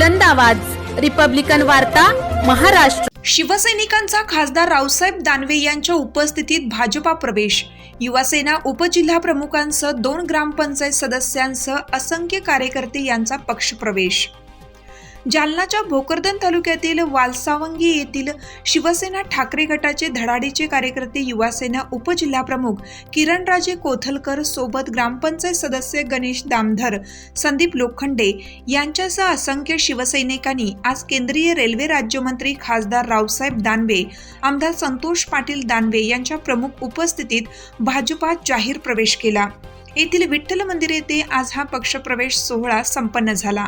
बुलंद आवाज. रिपब्लिकन वार्ता महाराष्ट्र. शिवसैनिकांचा खासदार रावसाहेब दानवे यांच्या उपस्थितीत भाजपा प्रवेश. युवासेना उपजिल्हा प्रमुखांसह दोन ग्रामपंचायत सदस्यांसह असंख्य कार्यकर्ते यांचा पक्षप्रवेश जालनाच्या भोकरदन तालुक्यातील वालसावंगी येथील शिवसेना ठाकरे गटाचे धडाडीचे कार्यकर्ते युवासेना उपजिल्हाप्रमुख किरणराजे कोथलकर सोबत ग्रामपंचायत सदस्य गणेश दामधर संदीप लोखंडे यांच्यासह असंख्य शिवसैनिकांनी आज केंद्रीय रेल्वे राज्यमंत्री खासदार रावसाहेब दानवे आमदार संतोष पाटील दानवे यांच्या प्रमुख उपस्थितीत भाजपात जाहीर प्रवेश केला. येथील विठ्ठल मंदिर येथे आज हा पक्षप्रवेश सोहळा संपन्न झाला.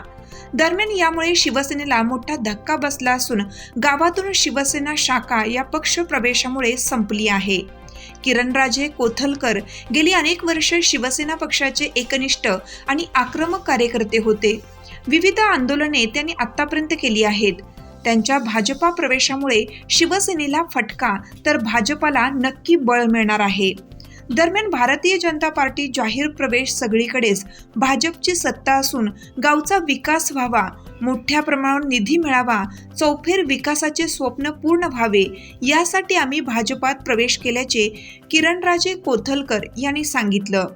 दरम्यान यामुळे शिवसेनेला मोठा धक्का बसला असून गावातून शिवसेना शाखा या पक्ष प्रवेशामुळे संपली आहे. किरणराजे कोथलकर गेली अनेक वर्ष शिवसेना पक्षाचे एकनिष्ठ आणि आक्रमक कार्यकर्ते होते. विविध आंदोलने त्यांनी आतापर्यंत केली आहेत. त्यांच्या भाजपा प्रवेशामुळे शिवसेनेला फटका तर भाजपाला नक्की बळ मिळणार आहे. दरम्यान भारतीय जनता पार्टी जाहीर प्रवेश सगळीकडेच भाजपची सत्ता असून गावचा विकास व्हावा मोठ्या प्रमाणावर निधी मिळावा चौफेर विकासाचे स्वप्न पूर्ण व्हावे यासाठी आम्ही भाजपात प्रवेश केल्याचे किरणराजे कोथलकर यांनी सांगितलं.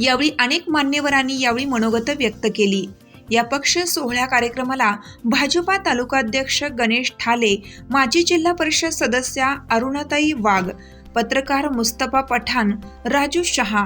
यावेळी अनेक मान्यवरांनी यावेळी मनोगत व्यक्त केली. या पक्ष सोहळ्या कार्यक्रमाला भाजपा तालुकाध्यक्ष गणेश ठाले माजी जिल्हा परिषद सदस्या अरुणाताई वाघ पत्रकार मुस्तफा पठाण राजू शहा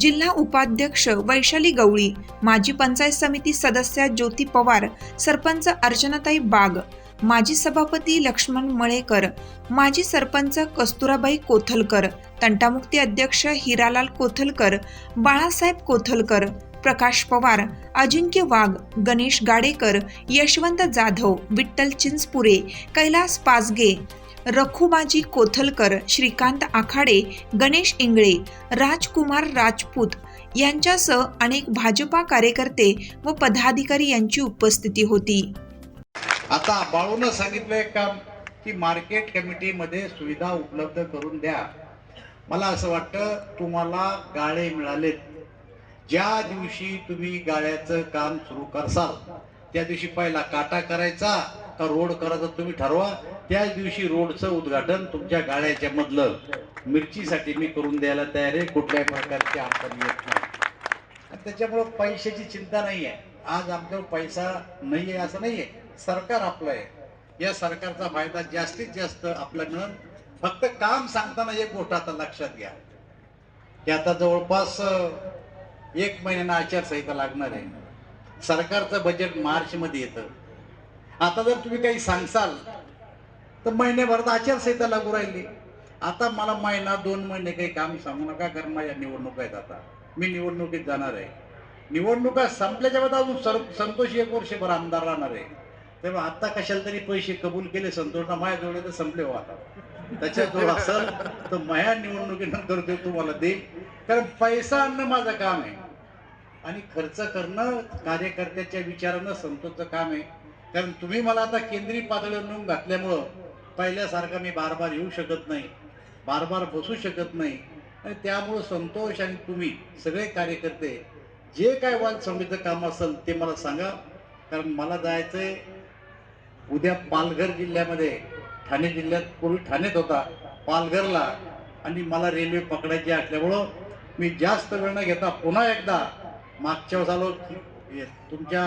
जिल्हा उपाध्यक्ष वैशाली गवळी माजी पंचायत समिती सदस्या ज्योती पवार सरपंच अर्चनाताई बाग माजी सभापती लक्ष्मण मळेकर माजी सरपंच कस्तुराबाई कोथलकर तंटामुक्ती अध्यक्ष हिरालाल कोथलकर बाळासाहेब कोथलकर प्रकाश पवार अजिंक्य वाघ गणेश गाडेकर यशवंत जाधव विठ्ठल चिंचपुरे कैलास पाचगे रखुबाजी कोथलकर श्रीकांत आखाडे गणेश इंगळे राजकुमार राजपूत यांच्यासह अनेक भाजपा कार्यकर्ते व पदाधिकारी यांची उपस्थिती होती. आता बाळूनं सांगितलंय का की मार्केट कमिटीमध्ये सुविधा उपलब्ध करून द्या. मला असं वाटतं तुम्हाला गाळे मिळालेत. ज्या दिवशी तुम्ही गाळ्याचं काम सुरू करसाल त्या दिवशी पहिला काटा करायचा का रोड करायचा तुम्ही ठरवा. त्याच दिवशी रोडचं उद्घाटन तुमच्या गाड्याच्या मधलं. मिरचीसाठी मी करून द्यायला तयार आहे. कुठल्याही प्रकारची अडचण येत नाही. आणि त्याच्यामुळं पैशाची चिंता नाही आहे आज आमच्यावर पैसा नाही आहे असं नाही आहे सरकार आपलं आहे. या सरकारचा फायदा जास्तीत जास्त आपल्याकडं फक्त काम सांगताना एक गोष्ट आता लक्षात घ्या. की आता जवळपास एक महिन्यानं आचारसंहिता लागणार आहे. सरकारचं बजेट मार्चमध्ये येतं. आता जर तुम्ही काही सांगसाल तर महिन्याभरात आचारसंहिता लागू राहिली. आता मला महिना दोन महिने काही काम सांगू नका कारण माझ्या निवडणुका आहेत आता. मी निवडणुकीत जाणार आहे. निवडणुका संपल्याच्या बाद अजून सर संतोष एक वर्षभर आमदार राहणार आहे. तेव्हा आता कशाला तरी पैसे कबूल केले संतोषना माझ्याजवळ तर संपले हो आता. त्याच्याजवळ असेल तर माझ्या निवडणुकीनंतर ते तुम्हाला देईल. कारण पैसा आणणं माझं काम आहे. आणि खर्च करणं कार्यकर्त्याच्या विचारानं संतोषचं काम आहे. कारण तुम्ही मला आता केंद्रीय पातळीवर नेऊन घातल्यामुळं पहिल्यासारखा मी बार बार येऊ शकत नाही बार बार बसू शकत नाही. आणि त्यामुळं संतोष आणि तुम्ही सगळे कार्यकर्ते जे काय वाद समितीचं काम असेल ते मला सांगा. कारण मला जायचंय उद्या पालघर जिल्ह्यामध्ये. ठाणे जिल्ह्यात पूर्वी ठाण्यात होता पालघरला. आणि मला रेल्वे पकडायची असल्यामुळं मी जास्त वेळ न घेता पुन्हा एकदा मागच्या वेळेस आलो की तुमच्या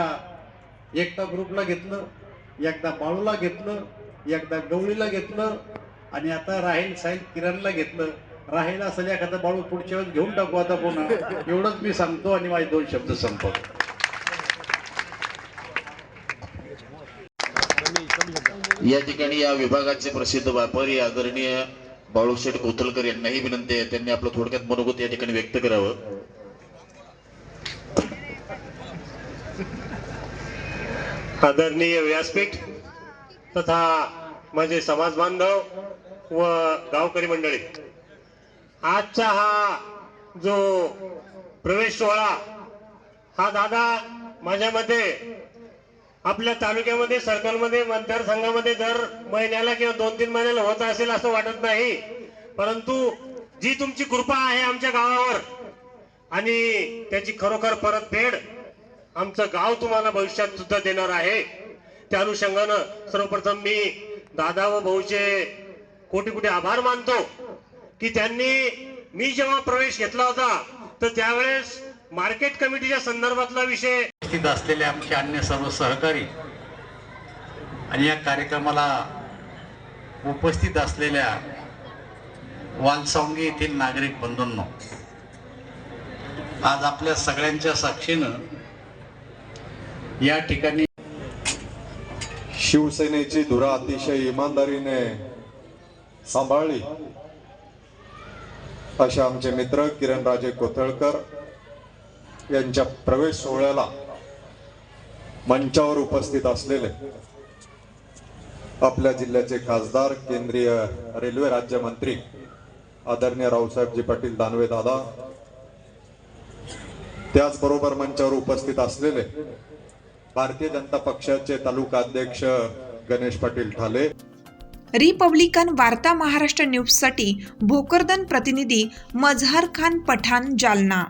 एकदा ग्रुपला घेतलं एकदा बाळूला घेतलं एकदा गवळीला घेतलं आणि आता राहील साहेब किरणला घेतलं. राहील असेल एखादा बाळू पुढच्या वेळेस घेऊन टाकू आता पुन्हा. एवढंच मी सांगतो आणि माझे दोन शब्द संपवतो. या ठिकाणी या विभागाचे प्रसिद्ध व्यापारी आदरणीय बाळूशेठ कोथलकर यांनाही विनंती आहे. त्यांनी आपलं थोडक्यात मनोगत या ठिकाणी व्यक्त करावं. आदरणीय व्यासपीठ तथा माझे समाज बांधव व गावकरी मंडळी आजचा हा जो प्रवेश सोहळा हा दादा माझ्या मते आपल्या तालुक्यामध्ये सर्कलमध्ये मतदारसंघामध्ये दर महिन्याला किंवा दोन तीन महिन्याला होत असेल असं वाटत नाही परंतु जी तुमची कृपा आहे आमच्या गावावर आणि त्याची खरोखर परतफेड आमचं गाव तुम्हाला भविष्यात सुद्धा देणार आहे. त्या अनुषंगानं सर्वप्रथम मी दादा व भाऊचे कोटी कोटी आभार मानतो की त्यांनी मी जेव्हा प्रवेश घेतला होता तर त्यावेळेस मार्केट कमिटीच्या संदर्भातला विषय उपस्थित असलेले आमचे अन्य सर्व सहकारी आणि या कार्यक्रमाला उपस्थित असलेल्या वालसावंगी येथील नागरिक बंधूंनो आज आपल्या सगळ्यांच्या साक्षीनं या ठिकाणी शिवसेनेची धुरा अतिशय इमानदारीने सांभाळली. असे आमचे मित्र किरणराजे कोथळकर यांच्या प्रवेश सोहळ्याला मंचावर उपस्थित असलेले आपल्या जिल्ह्याचे खासदार केंद्रीय रेल्वे राज्यमंत्री आदरणीय रावसाहेबजी पाटील दानवे दादा त्याचबरोबर मंचावर उपस्थित असलेले भारतीय जनता पक्षाचे तालुका अध्यक्ष गणेश पाटील ठाले. रिपब्लिकन वार्ता महाराष्ट्र न्यूजसाठी भोकरदन प्रतिनिधी मझहर खान पठाण जालना.